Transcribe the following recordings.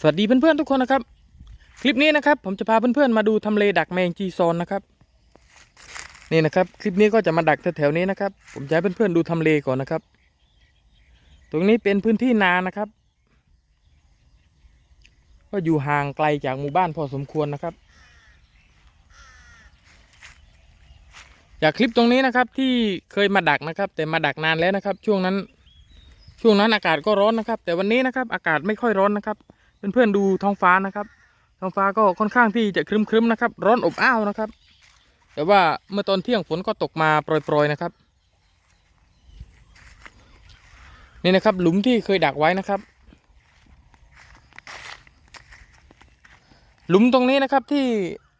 สวัสดีเพื่อนๆทุกคนนะครับ คลิปนี้นะครับ ผมจะพาเพื่อนๆมาดูทำเลดักแมงจีซอนนะครับ นี่นะครับคลิปนี้ก็จะมาดักแถวๆนี้นะครับ ผมจะให้เพื่อนๆดูทำเลก่อนนะครับ ตรงนี้เป็นพื้นที่นานะครับ ก็อยู่ห่างไกลจากหมู่บ้านพอสมควรนะครับ จากคลิปตรงนี้นะครับที่เคยมาดักนะครับ แต่มาดักนานแล้วนะครับ ช่วงนั้น ช่วงนั้นอากาศก็ร้อนนะครับ แต่วันนี้นะครับ อากาศไม่ค่อยร้อนนะครับ เพื่อนๆดูท้องฟ้านะครับ ท้องฟ้าก็ค่อนข้างที่จะครึ้มๆนะครับ ร้อนอบอ้าวนะครับ แต่ว่าเมื่อตอนเที่ยงฝนก็ตกมาโปรยๆนะครับ นี่นะครับหลุมที่เคยดักไว้นะครับ หลุมตรงนี้นะครับที่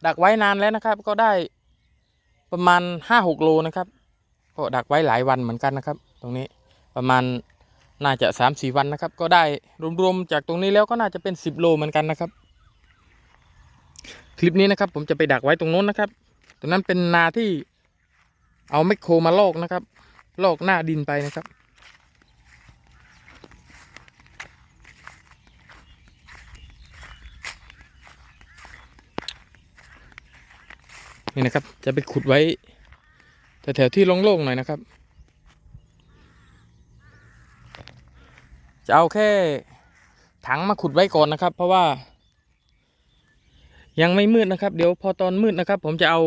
ดักไว้นานแล้วนะครับ ก็ได้ประมาณห้าหกโลนะครับ ก็ดักไว้หลายวันเหมือนกันนะครับ ตรงนี้ประมาณ น่าจะสามสี่วันนะครับ ก็ได้รวมๆจากตรงนี้แล้วก็น่าจะเป็นสิบโลเหมือนกันนะครับ คลิปนี้นะครับ ผมจะไปดักไว้ตรงโน้นนะครับ ตรงนั้นเป็นนาที่เอาไมโครมาลอกนะครับ ลอกหน้าดินไปนะครับนี่นะครับ จะไปขุดไว้แถวๆที่โล่งๆหน่อยนะครับ จะเอาแค่ถังมาขุดไว้ก่อนนะครับ เพราะว่า ยังไม่มืดนะครับ เดี๋ยวพอตอนมืดนะครับ ผมจะเอา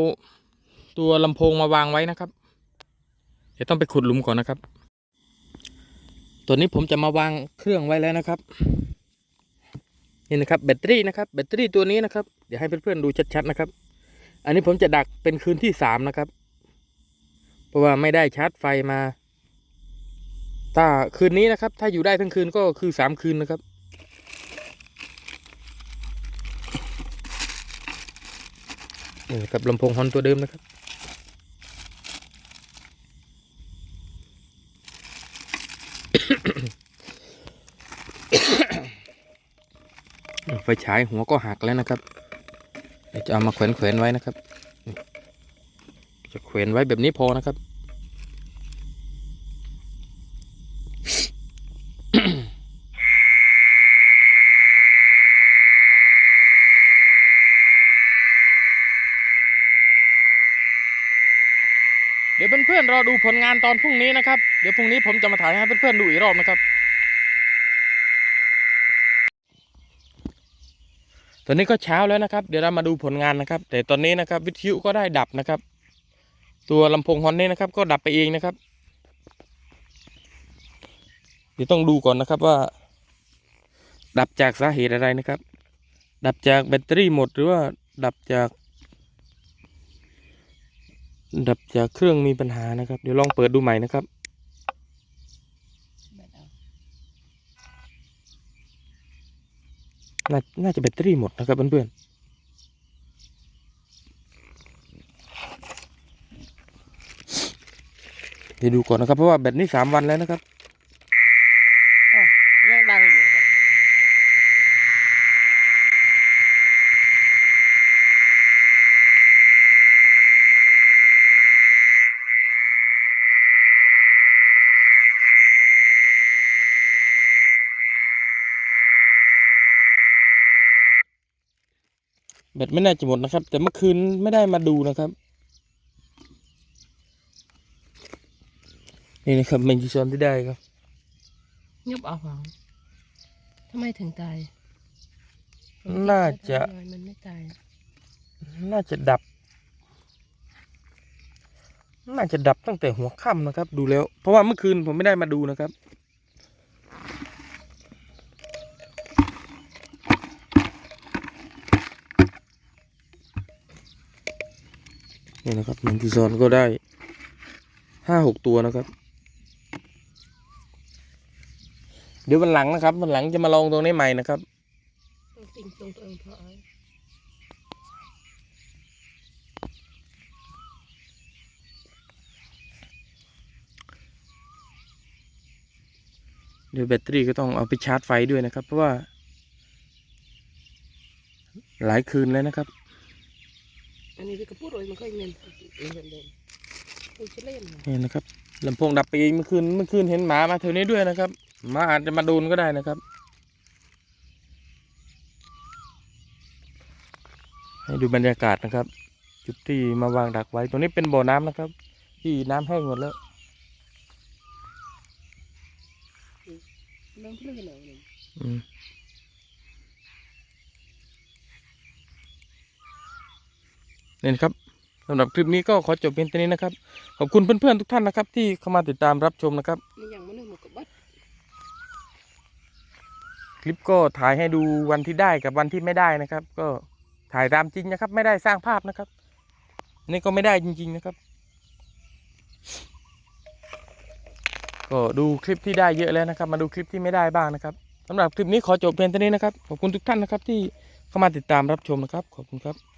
ตัวลำโพงมาวางไว้นะครับ เดี๋ยวต้องไปขุดหลุมก่อนนะครับ ตัวนี้ผมจะมาวางเครื่องไว้แล้วนะครับนี่นะครับแบตเตอรี่นะครับแบตเตอรี่ตัวนี้นะครับ เดี๋ยวให้เพื่อนๆดูชัดๆนะครับ อันนี้ผมจะดักเป็นคืนที่สามนะครับ เพราะว่าไม่ได้ชาร์จไฟมา ถ้าคืนนี้นะครับ ถ้าอยู่ได้ทั้งคืนก็คือสามคืนนะครับ นี่กับลำโพงฮอนตัวเดิมนะครับ ไฟฉายหัวก็หักแล้วนะครับจะเอามาแขวนแขวนๆไว้นะครับ จะแขวนไว้แบบนี้พอนะครับ ดี๋ยวเพื่อนๆรอดูผลงานตอนพรุ่งนี้นะครับ เดี๋ยวพรุ่งนี้ผมจะมาถ่ายให้เพื่อนๆดูอีกรอบนะครับ ตอนนี้ก็เช้าแล้วนะครับ เดี๋ยวเรามาดูผลงานนะครับ แต่ตอนนี้นะครับ วิทยุก็ได้ดับนะครับ ตัวลำโพงฮอนนี่นะครับ ก็ดับไปเองนะครับ เดี๋ยวต้องดูก่อนนะครับว่า ดับจากสาเหตุอะไรนะครับ ดับจากแบตเตอรี่หมดหรือว่าดับจาก ดับจากเครื่องมีปัญหานะครับ เดี๋ยวลองเปิดดูใหม่นะครับ น่าน่าจะแบตเตอรี่หมดนะครับเพื่อนๆเดี๋ยวดูก่อนนะครับ เพราะว่าแบตนี่สามวันแล้วนะครับยังดังอยู่นะครับ แบตไม่น่าจะหมดนะครับ แต่เมื่อคืนไม่ได้มาดูนะครับ นี่นะครับเมนจิซอนที่ได้ครับยบเอาเหรอทำไมถึงตายน่าจะทำไมมันไม่ตาย น่าจะดับ น่าจะดับตั้งแต่หัวค่ำนะครับ ดูแล้ว เพราะว่าเมื่อคืนผมไม่ได้มาดูนะครับ นี่นะครับหนึ่งที่ซอนก็ได้ห้าหกตัวนะครับ เดี๋ยววันหลังนะครับวันหลังจะมาลองตรงนี้ใหม่นะครับต้องติ่งตรงตัวเองพอเดี๋ยวแบตเตอรี่ก็ต้องเอาไปชาร์จไฟด้วยนะครับ เพราะว่า หลายคืนแล้วนะครับ อันนี้ที่กระปุกเลยมันก็เงินเงินเดิมนี่นะครับลำโพงดับไปเเมื่อคืนเมื่อคืนเห็นหมามาแถวนี้ด้วยนะครับหมาอาจจะมาโดนก็ได้นะครับ ให้ดูบรรยากาศนะครับ จุดที่มาวางดักไว้ตรงนี้เป็นบ่อน้ำนะครับ ที่น้ำแห้งหมดแล้วอืม นี่นะครับสำหรับคลิปนี้ก็ขอจบเพียงเท่านี้นะครับ ขอบคุณเพื่อนๆทุกท่านนะครับ ที่เข้ามาติดตามรับชมนะครับ คลิปก็ถ่ายให้ดูวันที่ได้กับวันที่ไม่ได้นะครับ ก็ถ่ายตามจริงนะครับ ไม่ได้สร้างภาพนะครับ นี่ก็ไม่ได้จริง ๆนะครับ ก็ดูคลิปที่ได้เยอะแล้วนะครับ มาดูคลิปที่ไม่ได้บ้างนะครับสำหรับคลิปนี้ขอจบเพียงเท่านี้นะครับขอบคุณทุกท่านนะครับที่เข้ามาติดตามรับชมนะครับ ขอบคุณครับ